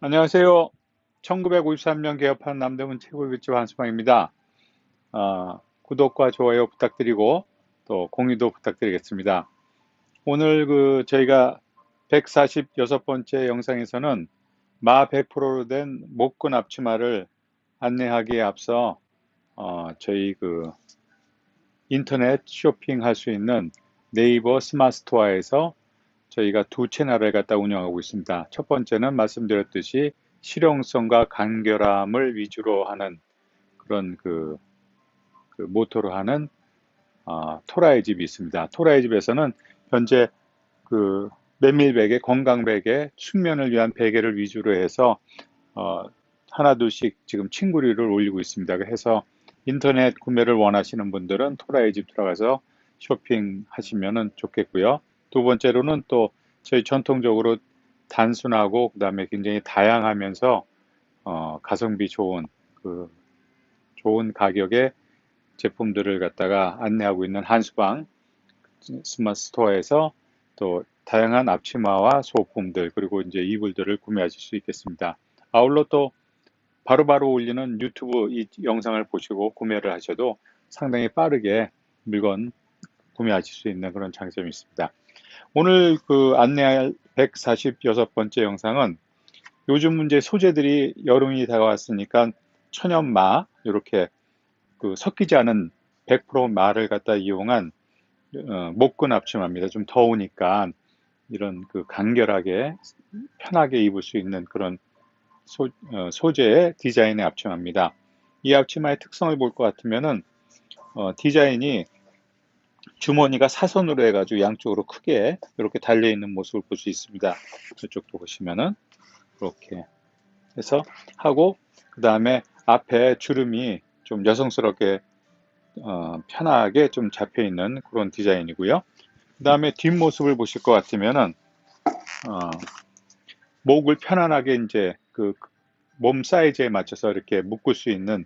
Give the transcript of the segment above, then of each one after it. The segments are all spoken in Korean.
안녕하세요. 1953년 개업한 남대문 최고급집 한수방입니다. 아, 구독과 좋아요 부탁드리고 또 공유도 부탁드리겠습니다. 오늘 그 저희가 146번째 영상에서는 마 100%로 된 목근 앞치마를 안내하기에 앞서 어, 저희 그 인터넷 쇼핑할 수 있는 네이버 스마트 스토어에서 저희가 두 채널을 갖다 운영하고 있습니다. 첫 번째는 말씀드렸듯이 실용성과 간결함을 위주로 하는 그런 그, 그 모토로 하는 어, 토라이 집이 있습니다. 토라이 집에서는 현재 그 메밀 베개, 건강 베개, 숙면을 위한 베개를 위주로 해서 어, 하나 둘씩 지금 친구리를 올리고 있습니다. 해서 인터넷 구매를 원하시는 분들은 토라이 집 들어가서 쇼핑하시면 좋겠고요. 두 번째로는 또 저희 전통적으로 단순하고 그다음에 굉장히 다양하면서 어, 가성비 좋은 그 좋은 가격의 제품들을 갖다가 안내하고 있는 한수방 스마트 스토어에서 또 다양한 앞치마와 소품들 그리고 이제 이불들을 구매하실 수 있겠습니다. 아울러 또 바로바로 올리는 유튜브 이 영상을 보시고 구매를 하셔도 상당히 빠르게 물건 구매하실 수 있는 그런 장점이 있습니다. 오늘 그 안내할 146번째 영상은 요즘 문제 소재들이 여름이 다가왔으니까 천연마 이렇게 그 섞이지 않은 100% 마를 갖다 이용한 어, 목근 앞치마입니다. 좀 더우니까 이런 그 간결하게 편하게 입을 수 있는 그런 소, 어, 소재의 디자인의 앞치마입니다. 이 앞치마의 특성을 볼 것 같으면은 어, 디자인이 주머니가 사선으로 해가지고 양쪽으로 크게 이렇게 달려 있는 모습을 볼 수 있습니다. 이쪽도 보시면은 이렇게 해서 하고 그 다음에 앞에 주름이 좀 여성스럽게 어, 편하게 좀 잡혀 있는 그런 디자인이고요. 그 다음에 뒷모습을 보실 것 같으면은 어, 목을 편안하게 이제 그 몸 사이즈에 맞춰서 이렇게 묶을 수 있는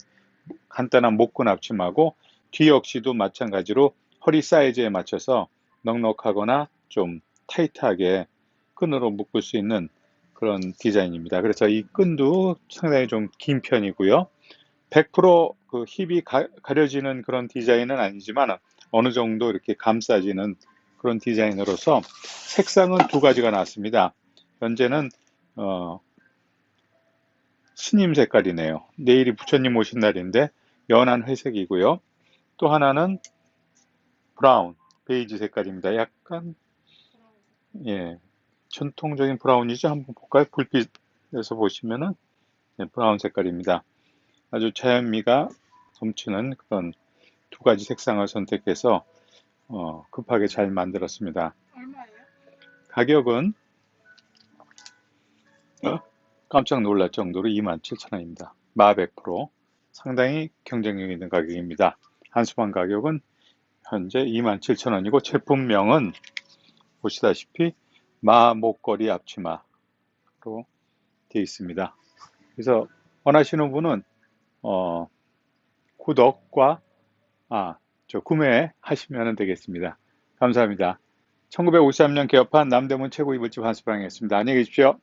간단한 목근 앞치마고 뒤 역시도 마찬가지로 허리 사이즈에 맞춰서 넉넉하거나 좀 타이트하게 끈으로 묶을 수 있는 그런 디자인입니다. 그래서 이 끈도 상당히 좀 긴 편이고요. 100%그 힙이 가, 려지는 그런 디자인은 아니지만 어느 정도 이렇게 감싸지는 그런 디자인으로서 색상은 두 가지가 나왔습니다. 현재는 어, 스님 색깔이네요. 내일이 부처님 오신 날인데 연한 회색이고요. 또 하나는 브라운, 베이지 색깔입니다. 약간 예 전통적인 브라운이죠. 한번 볼까요? 불빛에서 보시면은 네, 브라운 색깔입니다. 아주 자연미가 넘치는 그런 두 가지 색상을 선택해서 어, 급하게 잘 만들었습니다. 가격은 어? 깜짝 놀랄 정도로 27,000원입니다. 마 100% 상당히 경쟁력 있는 가격입니다. 한수방 가격은 현재 27,000원이고 제품명은 보시다시피 마 목걸이 앞치마로 되어 있습니다. 그래서 원하시는 분은 어, 구독과 아, 저 구매하시면 되겠습니다. 감사합니다. 1953년 개업한 남대문 최고 이불집 한수방이었습니다. 안녕히 계십시오.